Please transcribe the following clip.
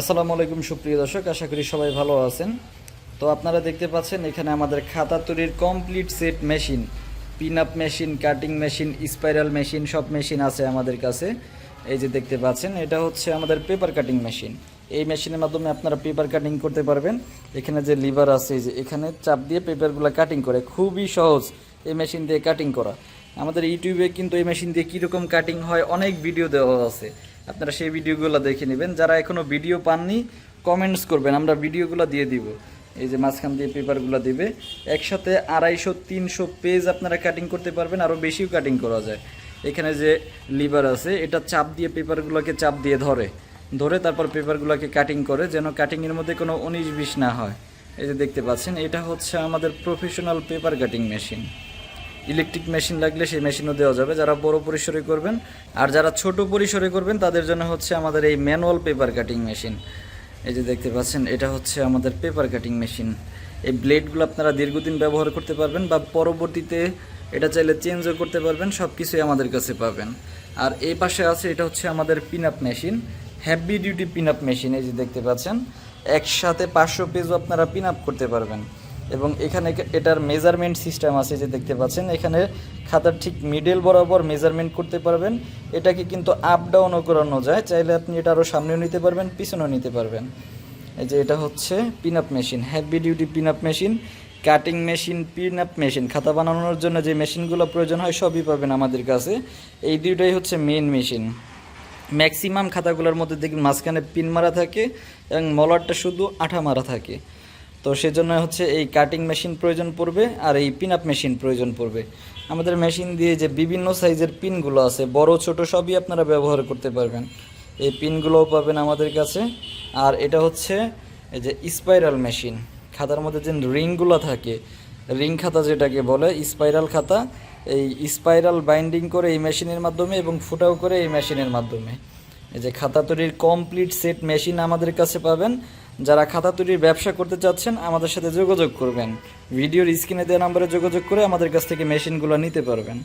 আসসালামু আলাইকুম, সুপ্রিয় দর্শক, আশা করি সবাই ভালো আছেন। তো আপনারা দেখতে পাচ্ছেন, এখানে আমাদের খাতা তৈরির complete set machine pin up machine cutting machine spiral machine সব মেশিন আছে আমাদের কাছে। এই যে দেখতে পাচ্ছেন, এটা হচ্ছে আমাদের পেপার কাটিং মেশিন এই মেশিনের মাধ্যমে আপনারা পেপার কাটিং করতে পারবেন। এখানে যে লিভার আছে যে এখানে চাপ দিয়ে পেপারগুলো কাটিং করে, খুবই সহজ এই মেশিন দিয়ে কাটিং করা। আমাদের ইউটিউবে কিন্তু এই মেশিন দিয়ে কীরকম কাটিং হয়, অনেক ভিডিও দেওয়া আছে। আপনারা সেই ভিডিওগুলো দেখে নেবেন। যারা এখনও ভিডিও পাননি কমেন্টস করবেন। আমরা ভিডিওগুলো দিয়ে দিব। এই যে মাঝখান দিয়ে পেপারগুলো দিবে। একসাথে আড়াইশো, তিনশো পেজ আপনারা কাটিং করতে পারবেন আরও বেশিও কাটিং করা যায়। এখানে যে লিভার আছে, এটা চাপ দিয়ে পেপারগুলোকে চাপ দিয়ে ধরে। ধরে তারপর পেপারগুলোকে কাটিং করে, যেন কাটিংয়ের মধ্যে কোনো উনিশ বিশ না হয়। এই যে দেখতে পাচ্ছেন, এটা হচ্ছে আমাদের professional paper cutting machine electric machine লাগলে সেই মেশিনও দেওয়া যাবে। যারা বড় পরিসরে করবেন আর যারা ছোট পরিসরে করবেন, তাদের জন্য হচ্ছে আমাদের এই ম্যানুয়াল পেপার কাটিং মেশিন। এই যে দেখতে পাচ্ছেন, এটা হচ্ছে আমাদের পেপার কাটিং মেশিন। এই ব্লেডগুলো আপনারা দীর্ঘদিন ব্যবহার করতে পারবেন বা পরবর্তীতে এটা চাইলে চেঞ্জও করতে পারবেন সব কিছুই আমাদের কাছে পাবেন। আর এই পাশে আছে, এটা হচ্ছে আমাদের pin up machine heavy duty pin up machine. এই যে দেখতে পাচ্ছেন, একসাথে পাঁচশো পেজও আপনারা পিন আপ করতে পারবেন। এবং এখানে এটার মেজারমেন্ট সিস্টেম আছে যে দেখতে পাচ্ছেন, এখানে খাতার ঠিক মিডল বরাবর মেজারমেন্ট করতে পারবেন। এটাকে কিন্তু আপ ডাউনও করানো যায়, চাইলে আপনি এটা আরও সামনেও নিতে পারবেন, পিছনেও নিতে পারবেন। এই যে এটা হচ্ছে pin up machine heavy duty pin up machine cutting machine pin up machine খাতা বানানোর জন্য যে মেশিনগুলো প্রয়োজন হয়, সবই পাবেন আমাদের কাছে। এই দুইটাই হচ্ছে মেন মেশিন ম্যাক্সিমাম খাতাগুলোর মধ্যে দেখবেন মাঝখানে পিন মারা থাকে এবং মলারটা শুধু আঠা মারা থাকে। তো সেজন্য হচ্ছে এই কাটিং মেশিন প্রয়োজন পড়বে আর এই পিন আপ মেশিন প্রয়োজন পড়বে। আমাদের মেশিন দিয়ে যে বিভিন্ন সাইজের পিনগুলো আছে, বড়, ছোট, সবই আপনারা ব্যবহার করতে পারবেন। এই পিনগুলোও পাবেন আমাদের কাছে। আর এটা হচ্ছে এই যে স্পাইরাল মেশিন খাতার মধ্যে যে রিংগুলো থাকে রিং খাতা যেটাকে বলে স্পাইরাল খাতা, এই স্পাইরাল বাইন্ডিং করে এই মেশিনের মাধ্যমে এবং ফুটাও করে এই মেশিনের মাধ্যমে। এই যে খাতা তৈরির কমপ্লিট সেট মেশিন আমাদের কাছে পাবেন। যারা খাতা তৈরির ব্যবসা করতে চাচ্ছেন, আমাদের সাথে যোগাযোগ করবেন। ভিডিওর স্ক্রিনে দেওয়া নম্বরে যোগাযোগ করে আমাদের কাছ থেকে মেশিনগুলো নিতে পারবেন।